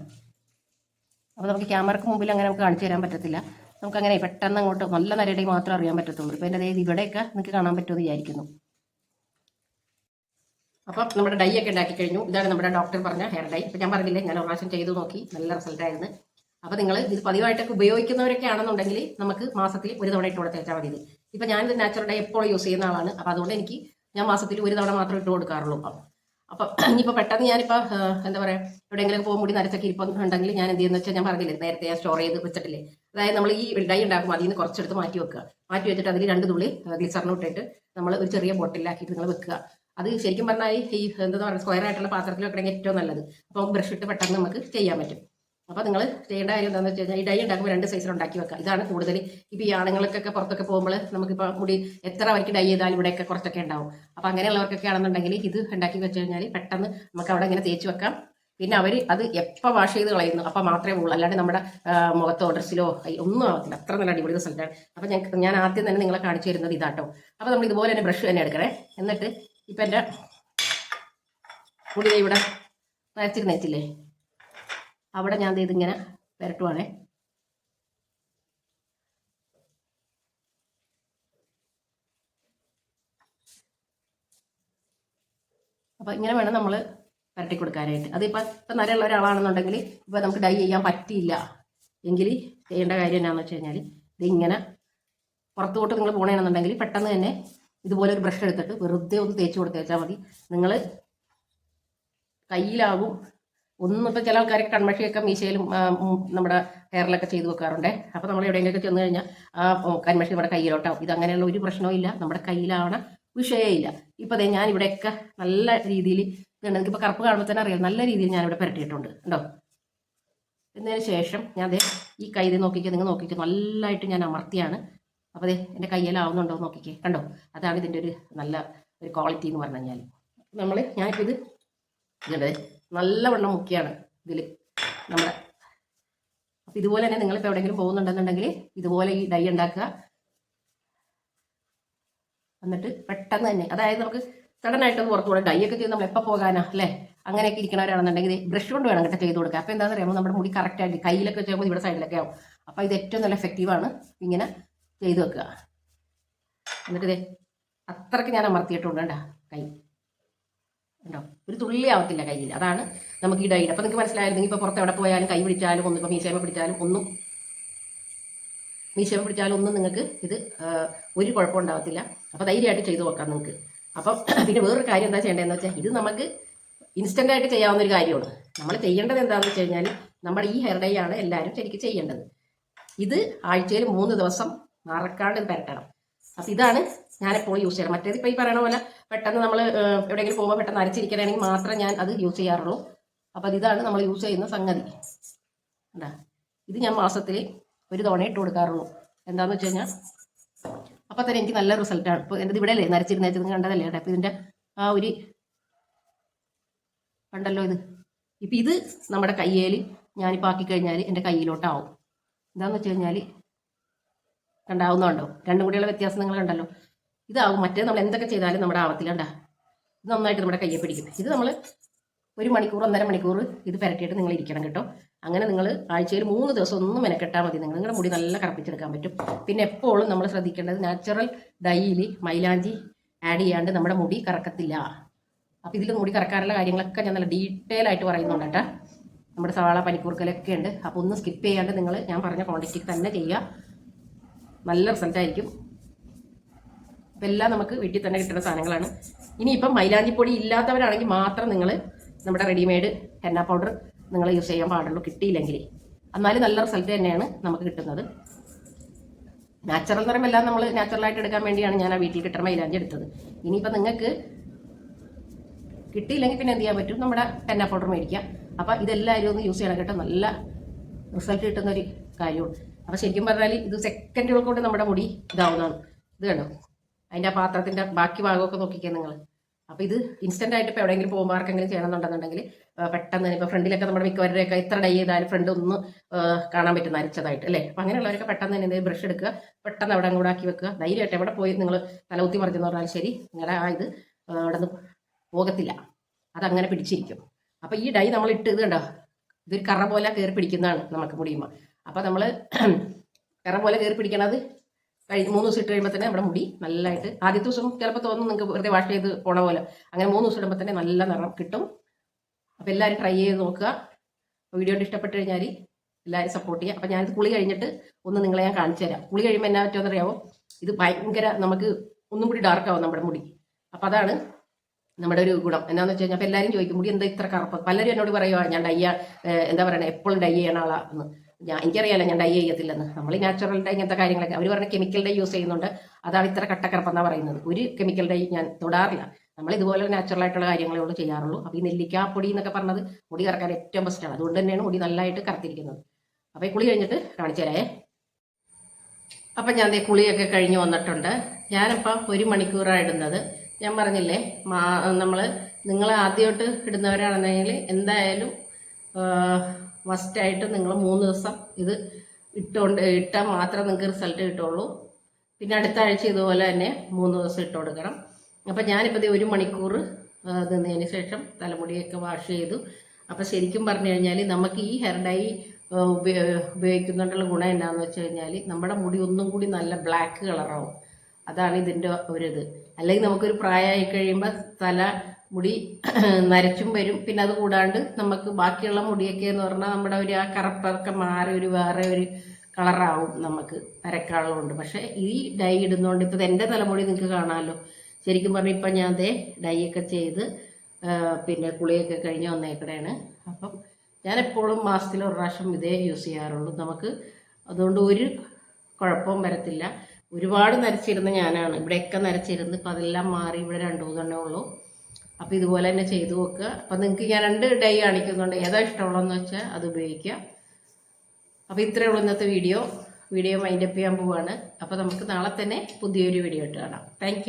അപ്പോൾ നമുക്ക് ക്യാമറക്ക് മുമ്പിൽ അങ്ങനെ നമുക്ക് കാണിച്ചു തരാൻ പറ്റത്തില്ല. നമുക്കങ്ങനെ പെട്ടെന്ന് അങ്ങോട്ട് നല്ല നരയുടെ മാത്രം അറിയാൻ പറ്റത്തുള്ളൂ. ഇപ്പോൾ എന്റെ അതായത് ഇവിടെയൊക്കെ നിങ്ങൾക്ക് കാണാൻ പറ്റുമെന്ന് വിചാരിക്കുന്നു. അപ്പം നമ്മുടെ ഡൈ ഒക്കെ ഉണ്ടാക്കി കഴിഞ്ഞു. ഇതാണ് നമ്മുടെ ഡോക്ടർ പറഞ്ഞ ഹെയർ ഡൈ. ഇപ്പം ഞാൻ പറഞ്ഞില്ലേ ഞാൻ ഒരു പ്രാവശ്യം ചെയ്തു നോക്കി. നല്ല റിസൾട്ടായിരുന്നു അപ്പോൾ നിങ്ങൾ ഇത് പതിവായിട്ടൊക്കെ ഉപയോഗിക്കുന്നവരൊക്കെ ആണെന്നുണ്ടെങ്കിൽ നമുക്ക് മാസത്തിൽ ഒരു തവണ ഇട്ട് കൊടുത്ത് വെച്ചാൽ മതി ഇത്. ഇപ്പം ഞാനിത് നാച്ചുറൽ ഡൈ എപ്പോഴും യൂസ് ചെയ്യുന്ന ആളാണ്. അപ്പോൾ അതുകൊണ്ട് എനിക്ക് ഞാൻ മാസത്തിൽ ഒരു തവണ മാത്രം ഇട്ട് കൊടുക്കാറുള്ളൂ. അപ്പം അപ്പം ഇനിയിപ്പോൾ പെട്ടെന്ന് ഞാനിപ്പോൾ എന്താ പറയുക എവിടെയെങ്കിലും മുടി നരച്ചൊക്കെ ഇരിപ്പം ഉണ്ടെങ്കിൽ ഞാൻ എന്ത് ചെയ്യുന്ന വെച്ചാൽ ഞാൻ പറഞ്ഞില്ലേ നേരത്തെ ഞാൻ സ്റ്റോർ ചെയ്ത് വെച്ചിട്ടില്ലേ? അതായത് നമ്മൾ ഈ ഡൈ ഉണ്ടാക്കുമ്പോൾ അതിൽ നിന്ന് കുറച്ചെടുത്ത് മാറ്റി വെക്കുക. മാറ്റി വെച്ചിട്ട് അതിൽ രണ്ട് തുള്ളി ഗ്ലിസറിന് ഇട്ടിട്ട് നമ്മൾ ഒരു ചെറിയ ബോട്ടിലാക്കിയിട്ട് നിങ്ങൾ വെക്കുക. അത് ശരിക്കും പറഞ്ഞാൽ ഈ എന്താ പറയുക സ്ക്വയർ ആയിട്ടുള്ള പാത്രത്തിൽ വെക്കണമെങ്കിൽ ഏറ്റവും നല്ലത്. അപ്പോൾ ബ്രഷ് ഇട്ട് പെട്ടെന്ന് നമുക്ക് ചെയ്യാൻ പറ്റും. അപ്പോൾ നിങ്ങൾ ചെയ്യേണ്ട കാര്യം എന്താണെന്ന് വെച്ച് കഴിഞ്ഞാൽ ഈ ഡൈ ഉണ്ടാക്കുമ്പോൾ രണ്ട് സൈസിൽ ഉണ്ടാക്കി വെക്കുക ഇതാണ് കൂടുതൽ ഇപ്പോൾ ഈ ആണുങ്ങൾക്കൊക്കെ പുറത്തൊക്കെ പോകുമ്പോൾ നമുക്കിപ്പോൾ മുടി എത്ര വരയ്ക്ക് ഡൈ ചെയ്താലും ഇവിടെയൊക്കെ കുറച്ചൊക്കെ ഉണ്ടാവും. അപ്പോൾ അങ്ങനെയുള്ളവർക്കൊക്കെ ആണെന്നുണ്ടെങ്കിൽ ഇത് ഉണ്ടാക്കി വെച്ച് കഴിഞ്ഞാൽ പെട്ടെന്ന് നമുക്ക് അവിടെ ഇങ്ങനെ തേച്ച് വെക്കാം. പിന്നെ അവർ അത് എപ്പോൾ വാഷ് ചെയ്ത് കളയുന്നു അപ്പോൾ മാത്രമേ ഉള്ളൂ. അല്ലാണ്ട് നമ്മുടെ മുഖത്തോ ഡ്രസ്സിലോ ഒന്നും ആവത്തില്ല. അത്ര നല്ല അടിപൊളി റിസൾട്ടാണ് അപ്പോൾ ഞാൻ ഞാൻ ആദ്യം തന്നെ നിങ്ങളെ കാണിച്ചു തരുന്നത് ഇതാട്ടോ. അപ്പോൾ നമ്മൾ ഇതുപോലെ തന്നെ ബ്രഷ് തന്നെ എടുക്കണേ. എന്നിട്ട് ഇപ്പം എന്റെ മുടി ഇവിടെ നരച്ചിരുന്നേച്ചില്ലേ അവിടെ ഞാൻ ഇതിങ്ങനെ പുരട്ടുവാണേ. അപ്പോൾ ഇങ്ങനെ വേണം നമ്മൾ പുരട്ടി കൊടുക്കാനായിട്ട്. അതിപ്പോൾ ഇപ്പം നരയുള്ള ഒരാളാണെന്നുണ്ടെങ്കിൽ ഇപ്പോൾ നമുക്ക് ഡൈ ചെയ്യാൻ പറ്റിയില്ല. എങ്കിൽ ചെയ്യേണ്ട കാര്യം എന്നാന്ന് വെച്ച് കഴിഞ്ഞാൽ ഇതിങ്ങനെ പുറത്തോട്ട് നിങ്ങൾ പോകണമെന്നുണ്ടെങ്കിൽ പെട്ടെന്ന് തന്നെ ഇതുപോലെ ഒരു ബ്രഷ് എടുത്തിട്ട് വെറുതെ ഒന്ന് തേച്ച് കൊടുത്തേച്ചാൽ മതി. നിങ്ങൾ കയ്യിലാകും ഒന്നും ഇപ്പം ചില ആൾക്കാർക്ക് കൺമഷിയൊക്കെ മീശയിലും നമ്മുടെ ഹെയറിലൊക്കെ ചെയ്തു വെക്കാറുണ്ട്. അപ്പോൾ നമ്മൾ എവിടെയെങ്കിലുമൊക്കെ ചെന്ന് കഴിഞ്ഞാൽ ആ കൺമഷി നമ്മുടെ കയ്യിലോട്ടാവും ഇതങ്ങനെയുള്ള ഒരു പ്രശ്നവും ഇല്ല. നമ്മുടെ കയ്യിലാണ് വിഷയമില്ല ഇപ്പം അതെ ഞാൻ ഇവിടെയൊക്കെ നല്ല രീതിയിൽ ഇതുണ്ട് എനിക്കിപ്പോൾ കറുപ്പ് കാണുമ്പോൾ തന്നെ അറിയാം നല്ല രീതിയിൽ ഞാനിവിടെ പുരട്ടിയിട്ടുണ്ട്. ഉണ്ടോ എന്നതിന് ശേഷം ഞാൻ അതെ ഈ കൈ ഇത് നോക്കിക്കേ നിങ്ങൾ നോക്കിക്കുക നല്ലതായിട്ട് ഞാൻ അമർത്തിയാണ്. അപ്പോൾ അതെ എന്റെ കയ്യിലാവുന്നുണ്ടോ നോക്കിക്കേ. കണ്ടോ? അതാണ് ഇതിന്റെ ഒരു നല്ല ഒരു ക്വാളിറ്റി എന്ന് പറഞ്ഞു കഴിഞ്ഞാൽ നമ്മൾ ഞാനിപ്പോൾ ഇത് ഇതുണ്ട് നല്ലവണ്ണം മുക്കിയാണ് ഇതിൽ നമ്മുടെ. അപ്പം ഇതുപോലെ തന്നെ നിങ്ങളിപ്പോൾ എവിടെയെങ്കിലും പോകുന്നുണ്ടെന്നുണ്ടെങ്കിൽ ഇതുപോലെ ഈ ഡൈ ഉണ്ടാക്കുക. എന്നിട്ട് പെട്ടെന്ന് തന്നെ അതായത് നമുക്ക് സഡൻ ആയിട്ടൊന്ന് പുറത്തു പോകണം ഡൈ ഒക്കെ ചെയ്ത് നമ്മൾ എപ്പോൾ പോകാനാ അല്ലേ? അങ്ങനെയൊക്കെ ഇരിക്കണവരാണെന്നുണ്ടെങ്കിൽ ബ്രഷ് കൊണ്ട് വേണം കേട്ടോ ചെയ്ത് കൊടുക്കുക അപ്പോൾ എന്താണെന്ന് അറിയാമോ? നമ്മുടെ മുടി കറക്റ്റ് ആയിട്ട് കയ്യിലൊക്കെ ചെയ്യുമ്പോൾ ഇവിടെ സൈഡിലൊക്കെ ആവും. അപ്പോൾ ഇത് ഏറ്റവും നല്ല എഫക്റ്റീവാണ് ഇങ്ങനെ ചെയ്ത് വെക്കുക. എന്നിട്ട് ഇതേ അത്രയ്ക്ക് ഞാൻ അമർത്തിയിട്ടുണ്ട് കൈ. ഉണ്ടോ? ഒരു തുള്ളി ആവത്തില്ല കയ്യിൽ. അതാണ് നമുക്ക് ഈ ഡൈഡ് അപ്പോൾ നിങ്ങൾക്ക് മനസ്സിലായിരുന്നെങ്കിൽ ഇപ്പോൾ പുറത്ത് എവിടെ പോയാലും കൈ പിടിച്ചാലും ഒന്നും ഇപ്പോൾ മീശേമ പിടിച്ചാലും ഒന്നും മീശേമ പിടിച്ചാലും ഒന്നും നിങ്ങൾക്ക് ഇത് ഒരു കുഴപ്പം ഉണ്ടാവത്തില്ല. അപ്പോൾ ധൈര്യമായിട്ട് ചെയ്തു നോക്കാം നിങ്ങൾക്ക്. അപ്പം പിന്നെ വേറൊരു കാര്യം എന്താ ചെയ്യേണ്ടതെന്ന് വെച്ചാൽ ഇത് നമുക്ക് ഇൻസ്റ്റന്റായിട്ട് ചെയ്യാവുന്ന ഒരു കാര്യമാണ്. നമ്മൾ ചെയ്യേണ്ടത് എന്താണെന്ന് വെച്ച് കഴിഞ്ഞാൽ നമ്മുടെ ഈ ഹെയർ ഡേ ആണ് എല്ലാവരും ശരിക്കും ചെയ്യേണ്ടത്. ഇത് ആഴ്ചയിൽ മൂന്ന് ദിവസം മറക്കാണ്ട് പരട്ടണം അപ്പം ഇതാണ് ഞാനെപ്പോൾ യൂസ് ചെയ്യാറ്. മറ്റേത് ഇപ്പോൾ ഈ പറയണ പോലെ പെട്ടെന്ന് നമ്മൾ എവിടെയെങ്കിലും പോകുമ്പോൾ പെട്ടെന്ന് അരച്ചിരിക്കണമെങ്കിൽ മാത്രം ഞാൻ അത് യൂസ് ചെയ്യാറുള്ളൂ. അപ്പോൾ ഇതാണ് നമ്മൾ യൂസ് ചെയ്യുന്ന സംഗതി. എന്താ? ഇത് ഞാൻ മാസത്തിൽ ഒരു തവണ ഇട്ട് കൊടുക്കാറുള്ളൂ. എന്താണെന്ന് വെച്ച് കഴിഞ്ഞാൽ അപ്പം തന്നെ എനിക്ക് നല്ല റിസൾട്ടാണ് ഇപ്പോൾ എന്റെ ഇവിടെ അല്ലേ നരച്ചിരുന്നേച്ചത് കണ്ടതല്ലേ? അപ്പോൾ ഇതിന്റെ ആ ഒരു കണ്ടല്ലോ ഇത്. ഇപ്പം ഇത് നമ്മുടെ കയ്യിൽ ഞാനിപ്പോൾ ആക്കി കഴിഞ്ഞാൽ എന്റെ കയ്യിലോട്ടാവും. എന്താണെന്ന് വെച്ച് കഴിഞ്ഞാൽ കണ്ടാവുന്നുണ്ടോ രണ്ടും കൂടിയുള്ള വ്യത്യാസം നിങ്ങൾ കണ്ടല്ലോ. ഇതാവും മറ്റേ നമ്മൾ എന്തൊക്കെ ചെയ്താലും നമ്മുടെ ആവത്തില്ല കണ്ടാ. ഇത് നന്നായിട്ട് നമ്മുടെ കയ്യെ പിടിക്കും. ഇത് നമ്മൾ ഒരു മണിക്കൂർ ഒന്നര മണിക്കൂർ ഇത് പുരട്ടിയിട്ട് നിങ്ങൾ ഇരിക്കണം കേട്ടോ. അങ്ങനെ നിങ്ങൾ ആഴ്ചയിൽ മൂന്ന് ദിവസം ഒന്നും മെനക്കെട്ടാൽ മതി. നിങ്ങൾ നിങ്ങളുടെ മുടി നല്ല കറപ്പിച്ചെടുക്കാൻ പറ്റും. പിന്നെ എപ്പോഴും നമ്മൾ ശ്രദ്ധിക്കേണ്ടത് നാച്ചുറൽ ഡൈയിൽ മൈലാഞ്ചി ആഡ് ചെയ്യാണ്ട് നമ്മുടെ മുടി കറക്കത്തില്ല. അപ്പോൾ ഇതിൽ മുടി കറക്കാനുള്ള കാര്യങ്ങളൊക്കെ ഞാൻ നല്ല ഡീറ്റെയിൽ ആയിട്ട് പറയുന്നുണ്ട് കേട്ടോ. നമ്മുടെ സവാള പനിക്കൂർക്കലൊക്കെ ഉണ്ട്. അപ്പോൾ ഒന്ന് സ്കിപ്പ് ചെയ്യാണ്ട് നിങ്ങൾ ഞാൻ പറഞ്ഞ ക്വാണ്ടിറ്റി തന്നെ ചെയ്യുക. നല്ല റിസൾട്ട് ഇപ്പം എല്ലാം നമുക്ക് വീട്ടിൽ തന്നെ കിട്ടുന്ന സാധനങ്ങളാണ്. ഇനിയിപ്പം മൈലാഞ്ചിപ്പൊടി ഇല്ലാത്തവരാണെങ്കിൽ മാത്രം നിങ്ങൾ നമ്മുടെ റെഡിമെയ്ഡ് ഹെന്ന പൗഡർ നിങ്ങൾ യൂസ് ചെയ്യാൻ പാടുള്ളൂ. കിട്ടിയില്ലെങ്കിൽ എന്നാലും നല്ല റിസൾട്ട് തന്നെയാണ് നമുക്ക് കിട്ടുന്നത്. നാച്ചുറൽ എന്ന് പറയുമ്പോൾ എല്ലാം നമ്മൾ നാച്ചുറലായിട്ട് എടുക്കാൻ വേണ്ടിയാണ് ഞാൻ ആ വീട്ടിൽ കിട്ടുന്ന മൈലാഞ്ചി എടുത്തത്. ഇനിയിപ്പോൾ നിങ്ങൾക്ക് കിട്ടിയില്ലെങ്കിൽ പിന്നെ എന്ത് ചെയ്യാൻ പറ്റും? നമ്മുടെ ഹെന്ന പൗഡർ മേടിക്കാം. അപ്പോൾ ഇതെല്ലാവരും ഒന്ന് യൂസ് ചെയ്യണം കേട്ടോ. നല്ല റിസൾട്ട് കിട്ടുന്ന ഒരു കാര്യമാണ്. അപ്പോൾ ശരിക്കും പറഞ്ഞാൽ ഇത് സെക്കൻഡുകൾ കൊണ്ട് നമ്മുടെ മുടി ഇതാവുന്നതാണ്. ഇത് കണ്ടോ? അതിന്റെ ആ പാത്രത്തിന്റെ ബാക്കി ഭാഗമൊക്കെ നോക്കിക്കേ നിങ്ങൾ. അപ്പോൾ ഇത് ഇൻസ്റ്റന്റ് ആയിട്ട് ഇപ്പോൾ എവിടെയെങ്കിലും പോകുമ്പോൾ ആർക്കെങ്കിലും ചെയ്യണമെന്നുണ്ടെന്നുണ്ടെങ്കിൽ പെട്ടെന്ന് ഇപ്പോൾ ഫ്രണ്ടിലൊക്കെ നമ്മുടെ മിക്കവരുടെയൊക്കെ ഇത്ര ഡൈ ചെയ്താലും ഫ്രണ്ട് ഒന്ന് കാണാൻ പറ്റുന്ന അരിച്ചതായിട്ട് അല്ലേ? അപ്പം അങ്ങനെയുള്ളവരൊക്കെ പെട്ടെന്ന് തന്നെ എന്തെങ്കിലും ബ്രഷ് എടുക്കുക പെട്ടെന്ന് അവിടെ അങ്ങോട്ട് ആക്കി വെക്കുക. ധൈര്യമായിട്ട് എവിടെ പോയി നിങ്ങൾ തലകുത്തി മറിച്ചെന്ന് പറഞ്ഞാൽ ശരി നിങ്ങളുടെ ആ ഇത് അവിടെ നിന്ന് പോകത്തില്ല. അതങ്ങനെ പിടിച്ചിരിക്കും. അപ്പോൾ ഈ ഡൈ നമ്മൾ ഇട്ട് ഇത് കണ്ടോ? ഇതൊരു കറ പോലെ കയറി പിടിക്കുന്നതാണ് നമുക്ക് മുടിയുമ്പോൾ. അപ്പോൾ നമ്മൾ കറ പോലെ കയറി പിടിക്കണത് കഴിഞ്ഞ് മൂന്ന് ദിവസം ഇട്ട് കഴിയുമ്പോൾ തന്നെ നമ്മുടെ മുടി നല്ലതായിട്ട് ആദ്യത്തെ ദിവസം ചിലപ്പോൾ തോന്നും നിങ്ങൾക്ക് വെറുതെ വാഷ് ചെയ്ത് പോണ പോലെ. അങ്ങനെ മൂന്ന് ദിവസം ഇടുമ്പോൾ തന്നെ നല്ല നിറം കിട്ടും. അപ്പോൾ എല്ലാവരും ട്രൈ ചെയ്ത് നോക്കുക. വീഡിയോ ഇഷ്ടപ്പെട്ട് കഴിഞ്ഞാൽ എല്ലാവരും സപ്പോർട്ട് ചെയ്യുക. അപ്പോൾ ഞാനിത് കുളി കഴിഞ്ഞിട്ട് ഒന്ന് നിങ്ങളെ ഞാൻ കാണിച്ചു തരാം. കുളി കഴിയുമ്പോൾ എന്നാ പറ്റുമെന്നറിയാമോ ഇത് ഭയങ്കര നമുക്ക് ഒന്നും കൂടി ഡാർക്ക് ആവും നമ്മുടെ മുടി. അപ്പോൾ അതാണ് നമ്മുടെ ഒരു ഗുണം. എന്താണെന്ന് വെച്ച് കഴിഞ്ഞാൽ അപ്പോൾ എല്ലാവരും ചോദിക്കും മുടി എന്താ ഇത്ര കറുപ്പ്? പലരും എന്നോട് പറയുവാണ് ഞാൻ ഡൈ എന്താ പറയുക എപ്പോഴും ഡൈ ചെയ്യണ ആളാണ് ഞാൻ എനിക്കറിയാലോ ഞാൻ ഡൈ ചെയ്യത്തില്ലെന്ന്. നമ്മൾ നാച്ചുറൽ ഡൈ ഇങ്ങനത്തെ കാര്യങ്ങളൊക്കെ അവർ പറഞ്ഞ കെമിക്കൽ ഡൈ യൂസ് ചെയ്യുന്നുണ്ട്. അതാണ് ഇത്ര കട്ടക്കറപ്പെന്നാണ് പറയുന്നത്. ഒരു കെമിക്കൽ ഡൈ ഞാൻ തൊടാറില്ല. നമ്മൾ ഇതുപോലെ നാച്ചുറൽ ആയിട്ടുള്ള കാര്യങ്ങളേ ഉള്ളൂ ചെയ്യാറുള്ളൂ. അപ്പോൾ ഈ നെല്ലിക്കാപ്പൊടി എന്നൊക്കെ പറഞ്ഞത് മുടി കറക്കാൻ ഏറ്റവും ബെസ്റ്റാണ് അതുകൊണ്ട് തന്നെയാണ് മുടി നല്ലതായിട്ട് കറുത്തിരിക്കുന്നത്. അപ്പോൾ ഈ കുളി കഴിഞ്ഞിട്ട് കാണിച്ചു തരാമേ അപ്പം ഞാൻ ദേ കുളിയൊക്കെ കഴിഞ്ഞ് വന്നിട്ടുണ്ട്. ഞാനിപ്പോൾ ഒരു മണിക്കൂറാണ് ഇടുന്നത്. ഞാൻ പറഞ്ഞില്ലേ മാ നമ്മൾ നിങ്ങൾ ആദ്യമായിട്ട് ഇടുന്നവരാണെന്നെങ്കിൽ എന്തായാലും മസ്റ്റായിട്ട് നിങ്ങൾ മൂന്ന് ദിവസം ഇത് ഇട്ടുകൊണ്ട് ഇട്ടാൽ മാത്രം നിങ്ങൾക്ക് റിസൾട്ട് കിട്ടുള്ളൂ. പിന്നെ അടുത്ത ആഴ്ച ഇതുപോലെ തന്നെ മൂന്ന് ദിവസം ഇട്ട് കൊടുക്കണം. അപ്പം ഞാനിപ്പോൾ ഒരു മണിക്കൂർ നിന്നതിന് ശേഷം തലമുടിയൊക്കെ വാഷ് ചെയ്തു. അപ്പം ശരിക്കും പറഞ്ഞു കഴിഞ്ഞാൽ നമുക്ക് ഈ ഹെയർ ഡൈ ഉപയോഗ ഉപയോ- ഉപയോഗിക്കുന്നുണ്ടുള്ള ഗുണം എന്താണെന്ന് വെച്ച് കഴിഞ്ഞാൽ നമ്മുടെ മുടി ഒന്നും കൂടി നല്ല ബ്ലാക്ക് കളറാവും അതാണ് ഇതിന്റെ ഒരിത് അല്ലെങ്കിൽ നമുക്കൊരു പ്രായമായി കഴിയുമ്പോൾ തല മുടി നരച്ചും വരും. പിന്നെ അത് കൂടാണ്ട് നമുക്ക് ബാക്കിയുള്ള മുടിയൊക്കെ എന്ന് പറഞ്ഞാൽ നമ്മുടെ ഒരു ആ കറുപ്പൊക്കെ മാറി ഒരു വേറെ ഒരു കളറാവും നമുക്ക് നരക്കാളുണ്ട് പക്ഷെ ഈ ഡൈ ഇടുന്നതുകൊണ്ട് ഇപ്പം എന്റെ തലമുടി നിങ്ങൾക്ക് കാണാമല്ലോ ശരിക്കും പറഞ്ഞാൽ ഇപ്പം ഞാൻ അതേ ഡൈ ഒക്കെ ചെയ്ത് പിന്നെ കുളിയൊക്കെ കഴിഞ്ഞ് വന്നേക്കടയാണ് അപ്പം ഞാൻ എപ്പോഴും മാസത്തിൽ ഒരു പ്രാവശ്യം ഇതേ യൂസ് ചെയ്യാറുള്ളൂ. നമുക്ക് അതുകൊണ്ട് ഒരു കുഴപ്പവും വരത്തില്ല. ഒരുപാട് നരച്ചിരുന്ന ഞാനാണ്. ഇവിടെയൊക്കെ നരച്ചിരുന്ന് ഇപ്പം അതെല്ലാം മാറി ഇവിടെ രണ്ടു മൂന്നെണ്ണേ ഉള്ളൂ. അപ്പോൾ ഇതുപോലെ തന്നെ ചെയ്തു നോക്കുക അപ്പം നിങ്ങൾക്ക് ഞാൻ രണ്ട് ഡൈ കാണിക്കുന്നുണ്ട്. ഏതാ ഇഷ്ടമുള്ളതെന്ന് വെച്ചാൽ അത് ഉപയോഗിക്കാം അപ്പോൾ ഇത്രയേ ഉള്ളൂ ഇന്നത്തെ വീഡിയോ വീഡിയോ മൈൻഡപ്പ് ചെയ്യാൻ പോവാണ്. അപ്പോൾ നമുക്ക് നാളെ തന്നെ പുതിയൊരു വീഡിയോ ഇട്ട് കാണാം. താങ്ക്